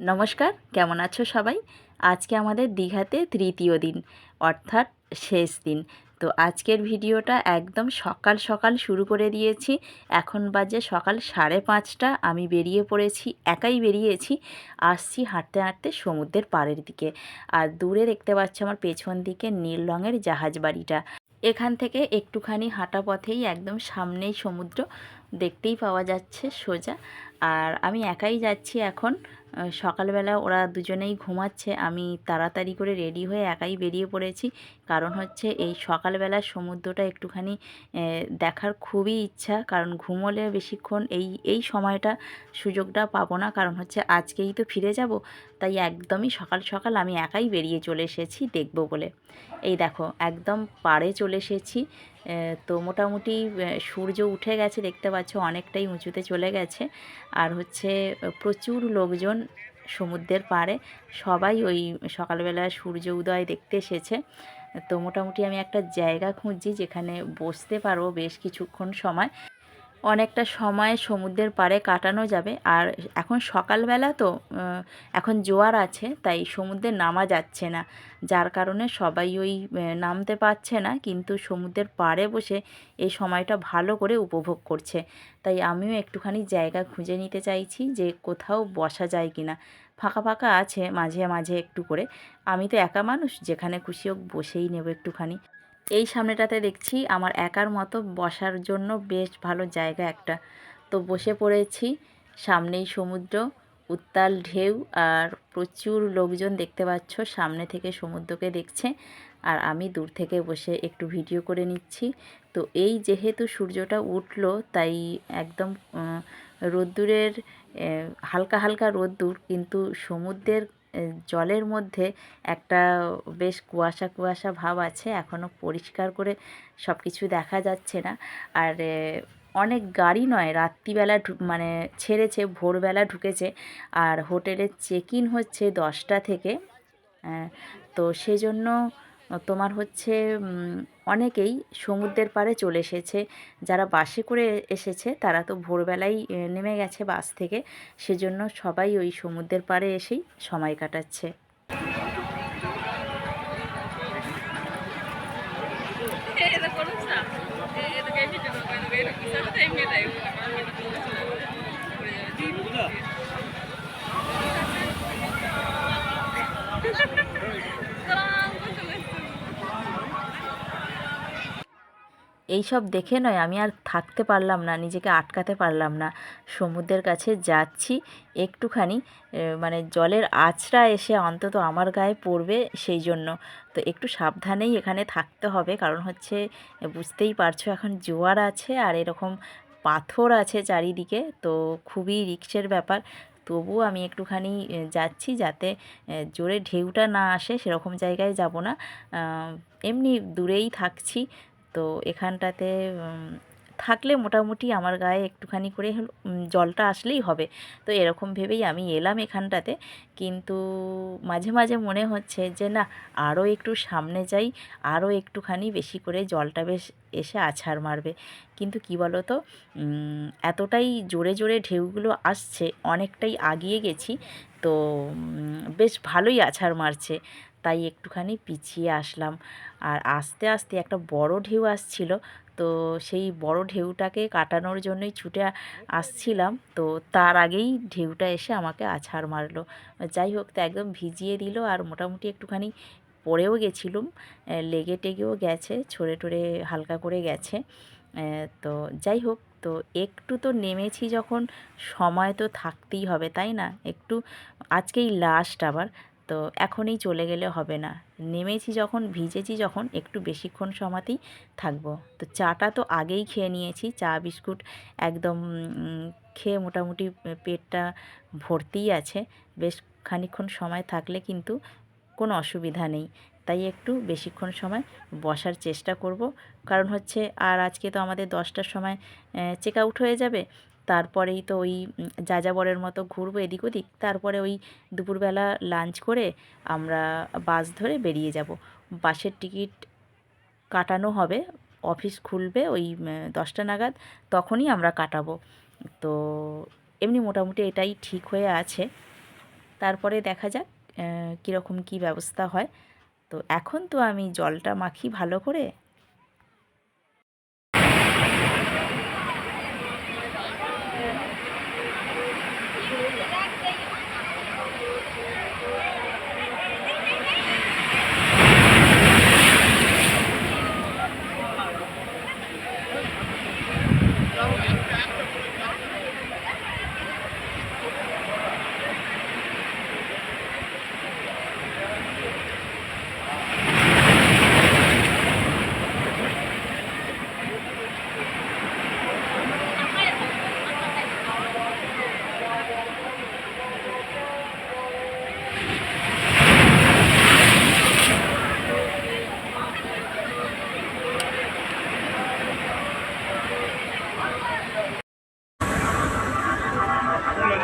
নমস্কার, কেমন আছো সবাই? আজকে আমাদের দীঘাতে তৃতীয় দিন, অর্থাৎ শেষ দিন। তো আজকের ভিডিওটা একদম সকাল সকাল শুরু করে দিয়েছি। এখন বাজে সকাল সাড়ে পাঁচটা, আমি বেরিয়ে পড়েছি, একাই বেরিয়েছি। আসছি হাঁটতে হাঁটতে সমুদ্রের পাড়ের দিকে। আর দূরে দেখতে পাচ্ছ আমার পেছন দিকে নীল রঙের জাহাজ বাড়িটা। এখান থেকে একটুখানি হাঁটা পথেই একদম সামনেই সমুদ্র, দেখতেই পাওয়া যাচ্ছে সোজা। আর আমি একাই যাচ্ছি এখন সকালবেলা ওরা দুজনেই ঘুমাচ্ছে। আমি তাড়াতাড়ি করে রেডি হয়ে একাই বেরিয়ে পড়েছি। কারণ হচ্ছে এই সকালবেলা সমুদ্রটা একটুখানি দেখার খুবই ইচ্ছা। কারণ ঘুমোলে বেশিক্ষণ এই এই সময়টা সুযোগটা পাবো না। কারণ হচ্ছে আজকেই তো ফিরে যাব। তাই একদমই সকাল সকাল আমি একাই বেরিয়ে চলে এসেছি দেখব বলে। এই দেখো, একদম পাড়ে চলে এসেছি। তো মোটামুটি সূর্য উঠে গেছে দেখতে পাচ্ছ, অনেকটাই উঁচুতে চলে গেছে। আর হচ্ছে প্রচুর লোকজন সমুদ্রের পাড়ে, সবাই ওই সকালবেলা সূর্য উদয় দেখতে এসেছে। তো মোটামুটি আমি একটা জায়গা খুঁজছি যেখানে বসতে পারব বেশ কিছুক্ষণ সময়। অনেকটা সময় সমুদ্রের পাড়ে কাটানো যাবে। আর এখন সকালবেলা তো এখন জোয়ার আছে, তাই সমুদ্রে নামা যাচ্ছে না। যার কারণে সবাই ওই নামতে পারছে না, কিন্তু সমুদ্রের পাড়ে বসে এই সময়টা ভালো করে উপভোগ করছে। তাই আমিও একটুখানি জায়গা খুঁজে নিতে চাইছি যে কোথাও বসা যায় কি না ফাঁকা ফাঁকা আছে, মাঝে মাঝে একটু করে। আমি তো একা মানুষ, যেখানে খুশি হোক বসেই নেব একটুখানি। এই সামনেটাতে দেখছি আমার একার মতো বসার জন্য বেশ ভালো জায়গা একটা। তো বসে পড়েছি, সামনেই সমুদ্র, উত্তাল ঢেউ আর প্রচুর লোকজন দেখতে পাচ্ছ, সামনে থেকে সমুদ্রকে দেখছে আর আমি দূর থেকে বসে একটু ভিডিও করে নিচ্ছি। তো এই যেহেতু সূর্যটা উঠল, তাই একদম রোদ্দুরের হালকা হালকা রোদ্দুর, কিন্তু সমুদ্রের জলের মধ্যে একটা বেশ কুয়াশা কুয়াশা ভাব আছে এখনও পরিষ্কার করে সব কিছু দেখা যাচ্ছে না। আর অনেক গাড়ি নয়, রাত্রিবেলা ঢু- মানে ছেড়েছে, ভোরবেলা ঢুকেছে, আর হোটেলের চেক ইন হচ্ছে দশটা থেকে তো সেজন্য তোমার হচ্ছে অনেকেই সমুদ্রের পাড়ে চলে এসেছে। যারা বাসে করে এসেছে, তারা তো ভোরবেলাই নেমে গেছে বাস থেকে। সেজন্য সবাই ওই সমুদ্রের পাড়ে এসেই সময় কাটাচ্ছে। এইসব দেখে নয়, আমি আর থাকতে পারলাম না, নিজেকে আটকাতে পারলাম না। সমুদ্রের কাছে যাচ্ছি, একটুখানি মানে জলের আঁচড়া এসে অন্তত আমার গায়ে পড়বে সেই জন্য। তো একটু সাবধানেই এখানে থাকতে হবে, কারণ হচ্ছে বুঝতেই পারছ এখন জোয়ার আছে আর এরকম পাথর আছে চারিদিকে, তো খুবই রিক্সের ব্যাপার। তবুও আমি একটুখানি যাচ্ছি যাতে জোরে ঢেউটা না আসে, সেরকম জায়গায় যাব না। এমনি দূরেই থাকছি তো এখানটাতে থাকলে মোটামুটি আমার গায়ে একটুখানি করে জলটা আসলেই হবে। তো এরকম ভেবেই আমি এলাম এখানটাতে। কিন্তু মাঝে মাঝে মনে হচ্ছে যে, না আরও একটু সামনে যাই আরও একটুখানি বেশি করে জলটা বেশ এসে আছাড় মারবে। কিন্তু কি বলো তো এতটাই জোরে জোরে ঢেউগুলো আসছে, অনেকটাই আগিয়ে গেছি, তো বেশ ভালোই আছাড় মারছে। তাই একটুখানি পিছিয়ে আসলাম। আর আস্তে আস্তে একটা বড় ঢেউ আসছিল। তো সেই বড় ঢেউটাকে কাটানোর জন্যই ছুটে আসছিলাম। তো তার আগেই ঢেউটা এসে আমাকে আছাড় মারলো। যাই হোক, তো একদম ভিজিয়ে দিল আর মোটামুটি একটুখানি পড়েও গেছিলুম। লেগে টেগেও গেছে, ছড়ে টড়ে হালকা করে গেছে। তো যাই হোক, তো একটু তো নেমেছি যখন, সময় তো থাকতেই হবে, তাই না? একটু আজকেই লাস্ট আবার। তো এখনই চলে গেলে হবে না। নেমেছি যখন, ভিজেছি যখন, একটু বেশিক্ষণ সময়তেই থাকব। তো চাটা তো আগেই খেয়ে নিয়েছি, চা, বিস্কুট একদম খেয়ে মোটামুটি পেটটা ভর্তিই আছে। বেশ খানিকক্ষণ সময় থাকলে কিন্তু কোনো অসুবিধা নেই। তাই একটু বেশিক্ষণ সময় বসার চেষ্টা করব। কারণ হচ্ছে, আর আজকে তো আমাদের দশটার সময় চেক আউট হয়ে যাবে। তারপরেই তো ওই যাযাবরের মতো ঘুরবো এদিক ওদিক। তারপরে ওই দুপুরবেলা লাঞ্চ করে আমরা বাস ধরে বেরিয়ে যাব। বাসের টিকিট কাটানো হবে অফিস খুলবে ওই দশটা নাগাদ, তখনই আমরা কাটাবো। তো এমনি মোটামুটি এটাই ঠিক হয়ে আছে। তারপরে দেখা যাক কীরকম কী ব্যবস্থা হয়। তো এখন তো আমি জলটা মাখি ভালো করে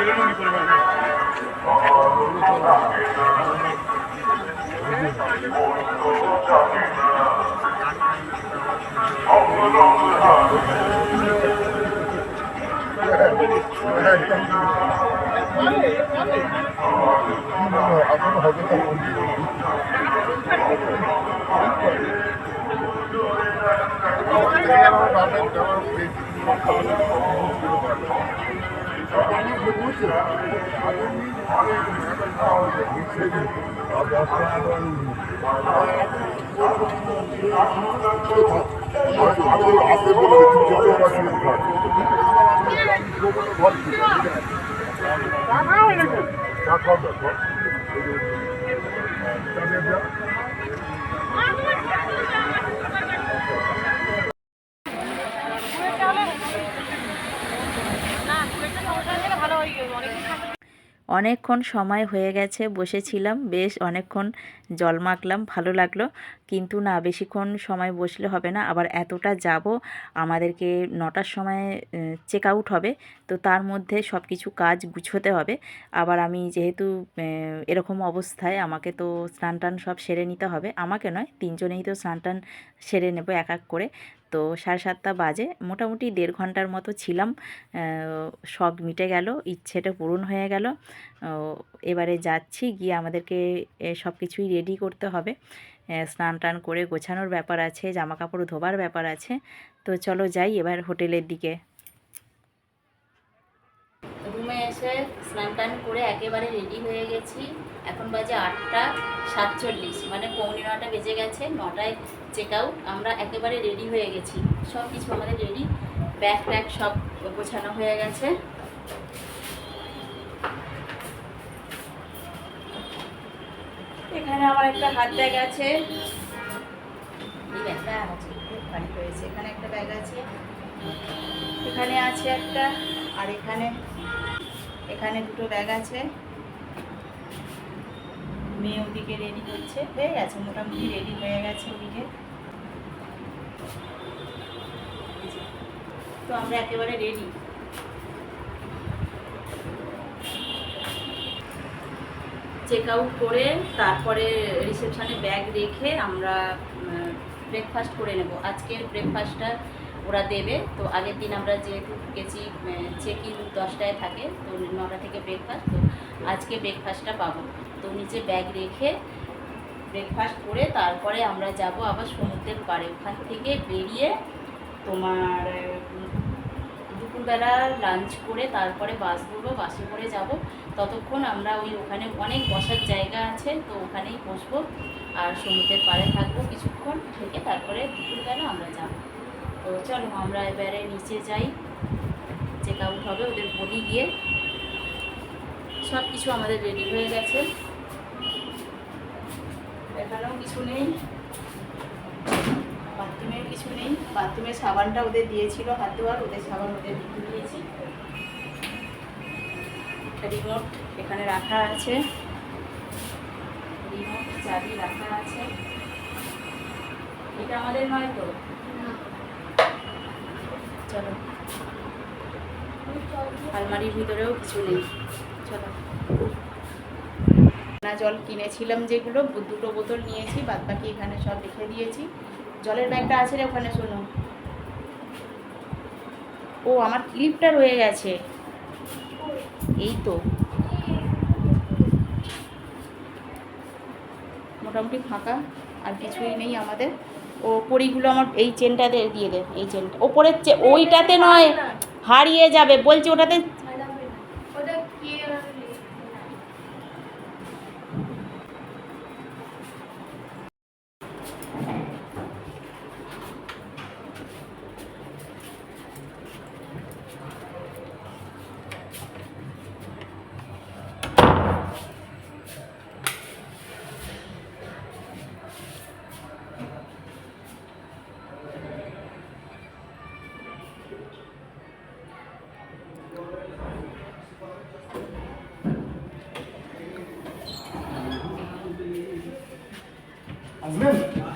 আসতে বলে তুমি যত আসলে ঘর চা খাওয়া ঘর অনেকক্ষণ সময় হয়ে গেছে, বসেছিলাম, বেশ অনেকক্ষণ জল মাখলাম, ভালো লাগল। কিন্তু না, বেশিক্ষণ সময় বসলে হবে না, আবার এতটা যাব, আমাদেরকে নটার সময় চেক আউট হবে, তো তার মধ্যে সব কিছু কাজ গুছোতে হবে। আবার আমি যেহেতু এরকম অবস্থায়, আমাকে তো স্নান টান সব সেরে নিতে হবে। আমাকে নয়, তিনজনেই তো স্নান টান সেরে নেব এক এক করে। তো সাড়ে সাতটা বাজে, মোটামুটি দেড় ঘণ্টার মতো ছিলাম। সব মিটে গেল, ইচ্ছেটা পূরণ হয়ে গেল। এবারে যাচ্ছি, গিয়ে আমাদেরকে সব কিছুই রেডি করতে হবে। স্নান টান করে গোছানোর ব্যাপার আছে জামা কাপড় ধোবার ব্যাপার আছে। তো চলো যাই এবার হোটেলের দিকে। রুমে এসে স্নান টান করে একেবারে রেডি হয়ে গেছি। এখন বাজে আটটা সাতচল্লিশ মানে পৌনে নটা বেজে গেছে, নটায় চেক আউট আমরা একেবারে রেডি হয়ে গেছি। সব কিছু আমাদের রেডি ব্যাগ ট্যাগ সব গোছানো হয়ে গেছে। এখানে আমার একটা হাত ব্যাগ আছে। এই ব্যাগটা আছে, খুব এখানে একটা ব্যাগ আছে, এখানে আছে একটা, আর এখানে এখানে দুটো ব্যাগ আছে। মেয়ে ওদিকে রেডি করছে হয়ে গেছে, মোটামুটি রেডি হয়ে গেছে ওদিকে। তো আমরা একেবারে রেডি চেক আউট করে তারপরে রিসেপশানে ব্যাগ রেখে আমরা ব্রেকফাস্ট করে নেব। আজকের ব্রেকফাস্টটা ওরা দেবে। তো আগের দিন আমরা যেহেতু গেছি চেক ইন দশটায় থাকে, তো নটা থেকে ব্রেকফাস্ট তো আজকে ব্রেকফাস্টটা পাবো। তো নিচে ব্যাগ রেখে ব্রেকফাস্ট করে তারপরে আমরা যাব আবার সমুদ্রের পাড়ে। ওখান থেকে বেরিয়ে তোমার দুপুরবেলা লাঞ্চ করে তারপরে বাস ধরবো, বাসে করে যাব। ততক্ষণ আমরা ওই ওখানে অনেক বসার জায়গা আছে, তো ওখানেই বসবো। আর সমুদ্রের পাড়ে থাকব কিছুক্ষণ থেকে, তারপরে দুপুরবেলা আমরা যাব। তো চলো আমরা এবারে নিচে যাই। চেক আউট হবে ওদের বলি গিয়ে। সব কিছু আমাদের রেডি হয়ে গেছে। এখানেও কিছু নেই। বাথরুমের কিছু নেই। বাথরুমের সাবানটা ওদের দিয়েছিল হাত ধোয়ার, ওদের সাবান ওদের দিয়েছি। রিমোট এখানে রাখা আছে। রিমোট চাবি রাখা আছে। এটা আমাদের নয় তো? চলো। আলমারির ভিতরেও কিছু নেই। চলো। না জল কিনেছিলাম যেগুলো দুটো বোতল নিয়েছি বাদ বাকি এখানে সব রেখে দিয়েছি। জলের ব্যাগটা আছে রে ওখানে, শোনো। ও, আমার ক্লিপটা রয়ে গেছে। এই তো। মোটামুটি ফাঁকা, আর কিছুই নেই আমাদের। পরিগুলো আমার এই চেনটাতে দিয়ে দে, এই চেনটা ওপরের চে ওইটাতে নয়, হারিয়ে যাবে। বলছি ওটাতে ওটা কি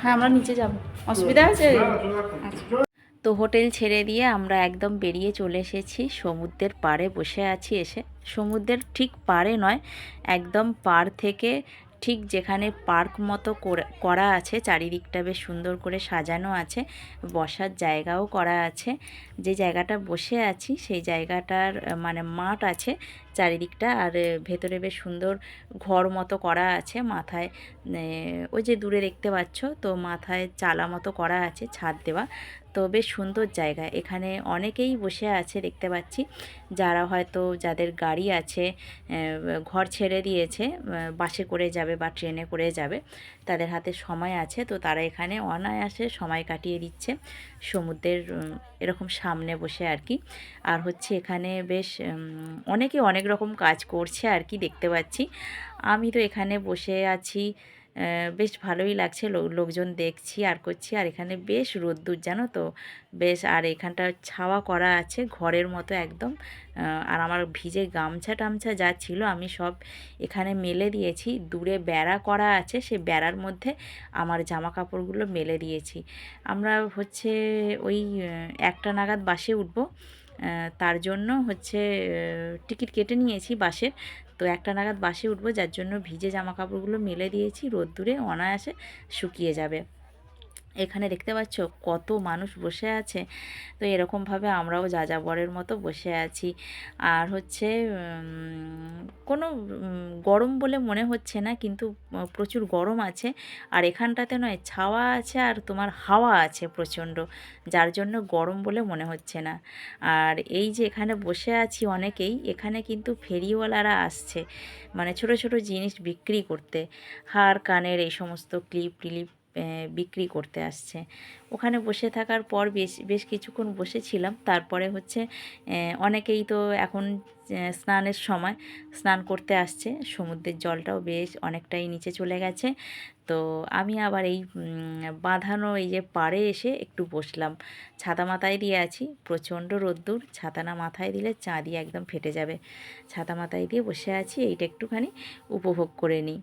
হ্যাঁ আমরা নিচে যাব। অসুবিধা আছে? আচ্ছা। তো হোটেল ছেড়ে দিয়ে আমরা একদম বেরিয়ে চলে এসেছি সমুদ্রের পাড়ে বসে আছি এসে। সমুদ্রের ঠিক পাড়ে নয় একদম পাড় থেকে ঠিক যেখানে পার্ক মতো করে- করা আছে চারিদিকটা বেশ সুন্দর করে সাজানো আছে বসার জায়গাও করা আছে। যে জায়গাটা বসে আছি সেই জায়গাটার মানে মাঠ আছে চারিদিকটা আর ভেতরে বেশ সুন্দর ঘর মতো করা আছে মাথায়। ওই যে দূরে দেখতে পাচ্ছ, তো মাথায় চালা মতো করা আছে ছাদ দেওয়া। তো বেশ সুন্দর জায়গা। এখানে অনেকেই বসে আছে দেখতে পাচ্ছি, যারা হয়তো যাদের গাড়ি আছে ঘর ছেড়ে দিয়েছে বাসে করে যাবে বা ট্রেনে করে যাবে, তাদের হাতে সময় আছে। তো তারা এখানে অনায়াসে সময় কাটিয়ে দিচ্ছে। সমুদ্রের এরকম সামনে বসে আর কি। আর হচ্ছে এখানে বেশ অনেকে অনেক রকম কাজ করছে আর কি দেখতে পাচ্ছি। আমি তো এখানে বসে আছি বেশ ভালোই লাগছে। লোক লোকজন দেখছি আর করছি। আর এখানে বেশ রোদ্দুর, জানো তো? বেশ, আর এখানটা ছাওয়া করা আছে ঘরের মতো একদম। আর আমার ভিজে গামছা টামছা যা ছিল আমি সব এখানে মেলে দিয়েছি। দূরে বেড়া করা আছে, সে বেড়ার মধ্যে আমার জামা কাপড়গুলো মেলে দিয়েছি। আমরা হচ্ছে ওই একটা নাগাদ বাসে উঠবো। তার জন্য হচ্ছে টিকিট কেটে নিয়েছি বাসের। তো একটা নাগাদ বাসে উঠবো, যার জন্য ভিজে জামা কাপড়গুলো মেলে দিয়েছি, রোদ্দুরে অনায়াসে শুকিয়ে যাবে। এখানে দেখতে পাচ্ছ কত মানুষ বসে আছে। তো এরকমভাবে আমরাও যা যাযাবরের মতো বসে আছি। আর হচ্ছে কোনো গরম বলে মনে হচ্ছে না, কিন্তু প্রচুর গরম আছে। আর এখানটাতে নয়, ছাওয়া আছে আর তোমার হাওয়া আছে প্রচণ্ড, যার জন্য গরম বলে মনে হচ্ছে না। আর এই যে এখানে বসে আছি অনেকেই, এখানে কিন্তু ফেরিওয়ালারা আসছে। মানে ছোট ছোট জিনিস বিক্রি করতে, হার, কানের এই সমস্ত ক্লিপ টিলিপ বিক্রি করতে আসছে। ওখানে বসে থাকার পর বেশ বেশ কিছুক্ষণ বসেছিলাম। তারপরে হচ্ছে অনেকেই তো এখন স্নানের সময় স্নান করতে আসছে। সমুদ্রের জলটাও বেশ অনেকটাই নিচে চলে গেছে। তো আমি আবার এই বাঁধানো এই যে পাড়ে এসে একটু বসলাম। ছাতা মাথায় দিয়ে আছি। প্রচণ্ড রোদ্দুর। ছাতা না মাথায় দিলে চাঁদি একদম ফেটে যাবে। ছাতা মাথায় দিয়ে বসে আছি। এইটা একটুখানি উপভোগ করে নিই।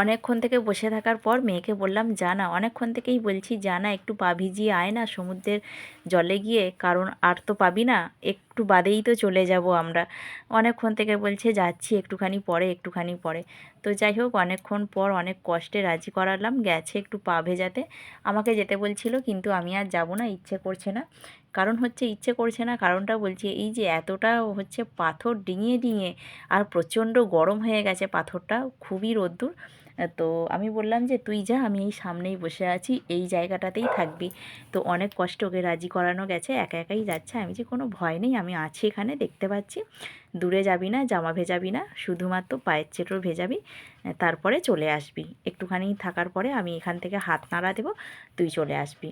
অনেকক্ষণ থেকে বসে থাকার পর মেয়েকে বললাম জানা অনেকক্ষণ থেকেই বলছি জানা একটু পা ভিজিয়ে আয় না সমুদ্রের জলে গিয়ে, কারণ আর তো পাবি না, একটু বাদেই তো চলে যাব আমরা। অনেকক্ষণ থেকে বলছে, যাচ্ছি একটুখানি পরে একটুখানি পরে। তো যাই হোক, অনেকক্ষণ পর অনেক কষ্টে রাজি করালাম, গেছে একটু পা ভেজাতে। আমাকে যেতে বলছিল, কিন্তু আমি আর যাব না, ইচ্ছে করছে না। কারণ হচ্ছে ইচ্ছে করছে না। কারণটা বলছি, এই যে এতটা হচ্ছে পাথর ডিঙিয়ে ডিঙিয়ে আর প্রচণ্ড গরম হয়ে গেছে পাথরটা, খুবই রোদ্দুর। তো আমি বললাম যে, তুই যা, আমি এই সামনেই বসে আছি, এই জায়গাটাতেই থাকবি। তো অনেক কষ্ট ওকে রাজি করানো গেছে, একা একাই যাচ্ছে। আমি যে কোনো ভয় নেই, আমি আছি এখানে, দেখতে পাচ্ছি। দূরে যাবি না, জামা ভেজাবি না, শুধুমাত্র পায়ের চেটোর ভেজাবি, তারপরে চলে আসবি। একটুখানি থাকার পরে আমি এখান থেকে হাত নাড়া দেবো, তুই চলে আসবি।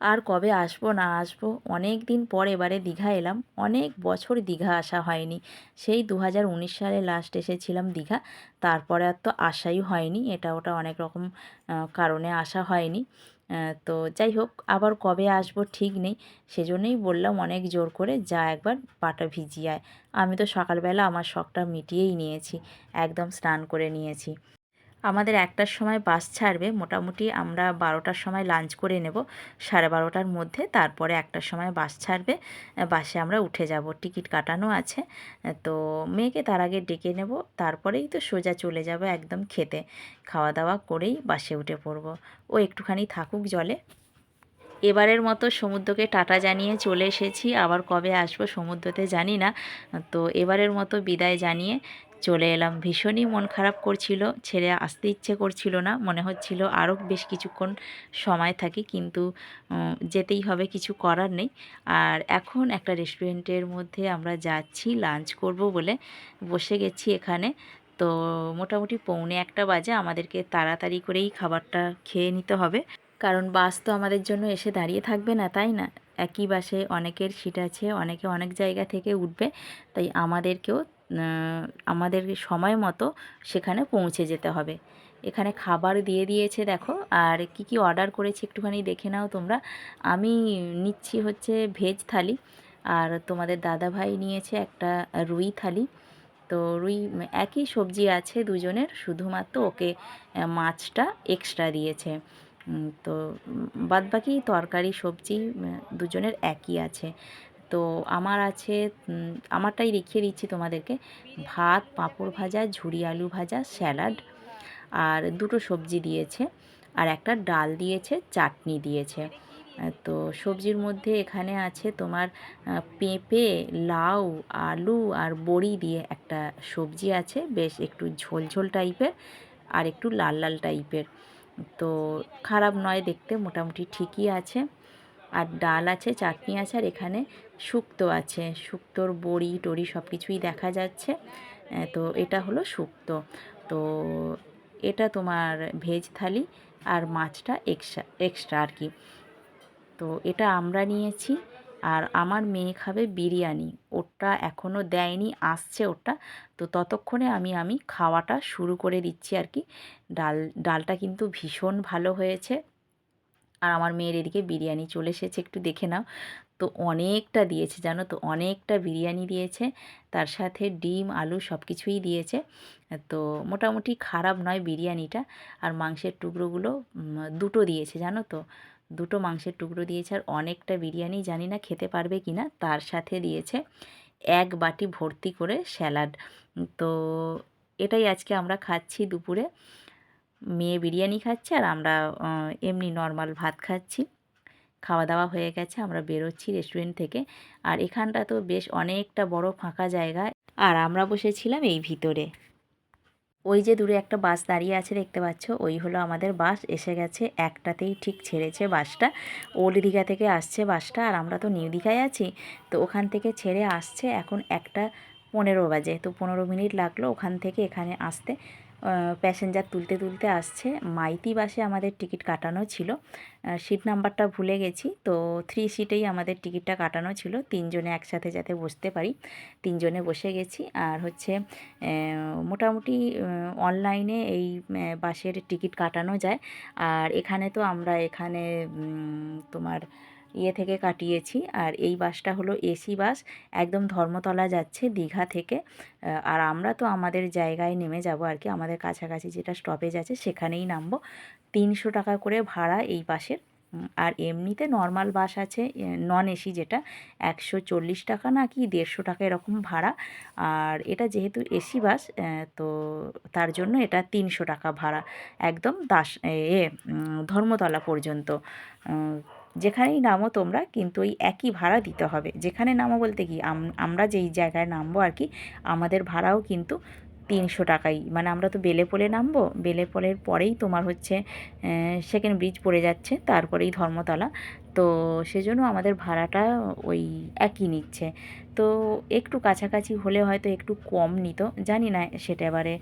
আর কবে আসব না আসব? অনেক দিন পর এবারে দীঘা এলাম। অনেক বছর দীঘা আসা হয়নি। সেই দু হাজার উনিশ সালে লাস্ট এসেছিলাম দীঘা। তারপরে আর তো আসাই হয়নি। এটা ওটা অনেক রকম কারণে আসা হয়নি। তো যাই হোক, আবার কবে আসব ঠিক নেই। সেজন্যই বললাম অনেক জোর করে যা একবার পাটা ভিজিয়ে আমি তো সকালবেলা আমার শখটা মিটিয়েই নিয়েছি। একদম স্নান করে নিয়েছি। আমাদের একটার সময় বাস ছাড়বে, মোটামুটি আমরা বারোটার সময় লাঞ্চ করে নেব। সাড়ে বারোটার মধ্যে তারপরে একটার সময় বাস ছাড়বে বাসে আমরা উঠে যাব। টিকিট কাটানো আছে তো মেয়েকে তার আগে ডেকে নেব, তারপরেই তো সোজা চলে যাব একদম খেতে। খাওয়া দাওয়া করেই বাসে উঠে পড়ব। ও একটুখানি থাকুক জলে। এবারের মতো সমুদ্রকে টাটা জানিয়ে চলে এসেছি। আবার কবে আসব সমুদ্রতে জানি না, তো এবারের মতো বিদায় জানিয়ে চলে এলাম। ভীষণই মন খারাপ করছিল, ছেড়ে আসতে ইচ্ছে করছিল না। মনে হচ্ছিল আরও বেশ কিছুক্ষণ সময় থাকি, কিন্তু যেতেই হবে, কিছু করার নেই। আর এখন একটা রেস্টুরেন্টের মধ্যে আমরা যাচ্ছি, লাঞ্চ করব বলে বসে গেছি এখানে। তো মোটামুটি পৌনে একটা বাজে, আমাদেরকে তাড়াতাড়ি করেই খাবারটা খেয়ে নিতে হবে। কারণ বাস তো আমাদের জন্য এসে দাঁড়িয়ে থাকবে না, তাই না? একই বাসে অনেকের সিট আছে, অনেকে অনেক জায়গা থেকে উঠবে, তাই আমাদেরকেও আমাদের সময় মতো সেখানে পৌঁছে যেতে হবে। এখানে খাবার দিয়ে দিয়েছে দেখো, আর কি কি অর্ডার করেছি একটুখানি দেখে নাও তোমরা। আমি নিচ্ছি হচ্ছে ভেজ থালি, আর তোমাদের দাদা ভাই নিয়েছে একটা রুই থালি। তো রুই, একই সবজি আছে দুজনের, শুধুমাত্র ওকে মাছটা এক্সট্রা দিয়েছে। তো বাদ বাকি তরকারি, সবজি দুজনের একই আছে। তো আমার আছে আমারটাই রেখে দিচ্ছি তোমাদেরকে। ভাত, পাঁপড় ভাজা, ঝুরি আলু ভাজা, স্যালাড আর দুটো সবজি দিয়েছে। আর একটা ডাল দিয়েছে, চাটনি দিয়েছে। তো সবজির মধ্যে এখানে আছে তোমার পেঁপে, লাউ, আলু আর বড়ি দিয়ে একটা সবজি আছে। বেশ একটু ঝোল ঝোল টাইপের আর একটু লাল লাল টাইপের। তো খারাপ নয় দেখতে, মোটামুটি ঠিকই আছে। আর ডাল আছে, চাটনি আছে, আর এখানে শুক্তো আছে। শুক্তোর বড়ি, টড়ি সব কিছুই দেখা যাচ্ছে। তো এটা হলো শুক্তো। তো এটা তোমার ভেজ থালি আর মাছটা এক্সট্রা এক্সট্রা আর কি। তো এটা আমরা নিয়েছি আর আমার মেয়ে খাবে বিরিয়ানি। ওটা এখনও দেয়নি, আসছে ওটা। তো ততক্ষণে আমি আমি খাওয়াটা শুরু করে দিচ্ছি আর কি। ডাল, ডালটা কিন্তু ভীষণ ভালো হয়েছে। আর আমার মেয়ের এদিকে বিরিয়ানি চলে এসেছে, একটু দেখে নাও। তো অনেকটা দিয়েছে, জানো তো? অনেকটা বিরিয়ানি দিয়েছে, তার সাথে ডিম, আলু সব কিছুই দিয়েছে। তো মোটামুটি খারাপ নয় বিরিয়ানিটা। আর মাংসের টুকরোগুলো দুটো দিয়েছে, জানো তো? দুটো মাংসের টুকরো দিয়েছে, আর অনেকটা বিরিয়ানি জানি না খেতে পারবে কি না তার সাথে দিয়েছে এক বাটি ভর্তি করে স্যালাড। তো এটাই আজকে আমরা খাচ্ছি দুপুরে। মেয়ে বিরিয়ানি খাচ্ছে আর আমরা এমনি নর্মাল ভাত খাচ্ছি। খাওয়া দাওয়া হয়ে গেছে, আমরা বেরোচ্ছি রেস্টুরেন্ট থেকে। আর এখানটা তো বেশ অনেকটা বড় ফাঁকা জায়গা। আর আমরা বসেছিলাম এই ভিতরে। ওই যে দূরে একটা বাস দাঁড়িয়ে আছে, দেখতে পাচ্ছ? ওই হলো আমাদের বাস। এসে গেছে, একটাতেই ঠিক ছেড়েছে বাসটা। ওল্ড দীঘা থেকে আসছে বাসটা আর আমরা তো নিউ দীঘায় আছি। তো ওখান থেকে ছেড়ে আসছে। এখন একটা পনেরো বাজে। তো পনেরো মিনিট লাগল ওখান থেকে এখানে আসতে। প্যাসেঞ্জার তুলতে তুলতে আসছে। মাইতি বাসে আমাদের টিকিট কাটানো ছিল। সিট নাম্বারটা ভুলে গেছি। তো থ্রি সিটেই আমাদের টিকিটটা কাটানো ছিল। তিনজনে একসাথে যাতে বসতে পারি। তিনজনে বসে গেছি। আর হচ্ছে মোটামুটি অনলাইনে এই বাসের টিকিট কাটানো যায়। আর এখানে তো আমরা এখানে তোমার ইয়ে থেকে কাটিয়েছি। আর এই বাসটা হলো এসি বাস, একদম ধর্মতলা যাচ্ছে দীঘা থেকে। আর আমরা তো আমাদের জায়গায় নেমে যাব আর কি, আমাদের কাছাকাছি যেটা স্টপেজ আছে সেখানেই নামবো। তিনশো টাকা করে ভাড়া এই বাসের। আর এমনিতে নর্মাল বাস আছে নন এসি যেটা, একশো চল্লিশ টাকা না কি দেড়শো টাকা এরকম ভাড়া। আর এটা যেহেতু এসি বাস তো তার জন্য এটা তিনশো টাকা ভাড়া, একদম দাস, এ ধর্মতলা পর্যন্ত। যেখানেই নামো তোমরা কিন্তু ওই একই ভাড়া দিতে হবে। যেখানে নামো বলতে কি? আম- আমরা যেই জায়গায় নামবো আর কি, আমাদের ভাড়াও কিন্তু তিনশো টাকাই। মানে আমরা তো বেলেপোলে নামবো বেলে বেলেপোলের পরেই তোমার হচ্ছে সেকেন্ড ব্রিজ পড়ে যাচ্ছে, তারপরেই ধর্মতলা। তো সেজন্য আমাদের ভাড়াটা ওই একই নিচ্ছে। তো একটু কাছাকাছি হলে হয়তো একটু কম নিত, জানি না সেটা এবারে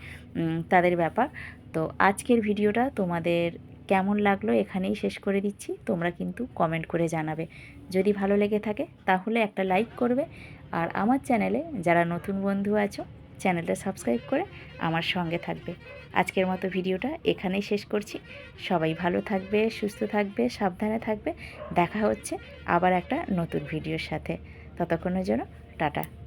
তাদের ব্যাপার। তো আজকের ভিডিওটা তোমাদের কেমন লাগল এখানেই শেষ করে দিচ্ছি। তোমরা কিন্তু কমেন্ট করে জানাবে। যদি ভালো লেগে থাকে তাহলে একটা লাইক করবে। আর আমার চ্যানেলে যারা নতুন বন্ধু আছো চ্যানেলটা সাবস্ক্রাইব করে আমার সঙ্গে থাকবে। আজকের মতো ভিডিওটা এখানেই শেষ করছি। সবাই ভালো থাকবে, সুস্থ থাকবে, সাবধানে থাকবে। দেখা হচ্ছে আবার একটা নতুন ভিডিওর সাথে। ততক্ষণের জন্য টাটা।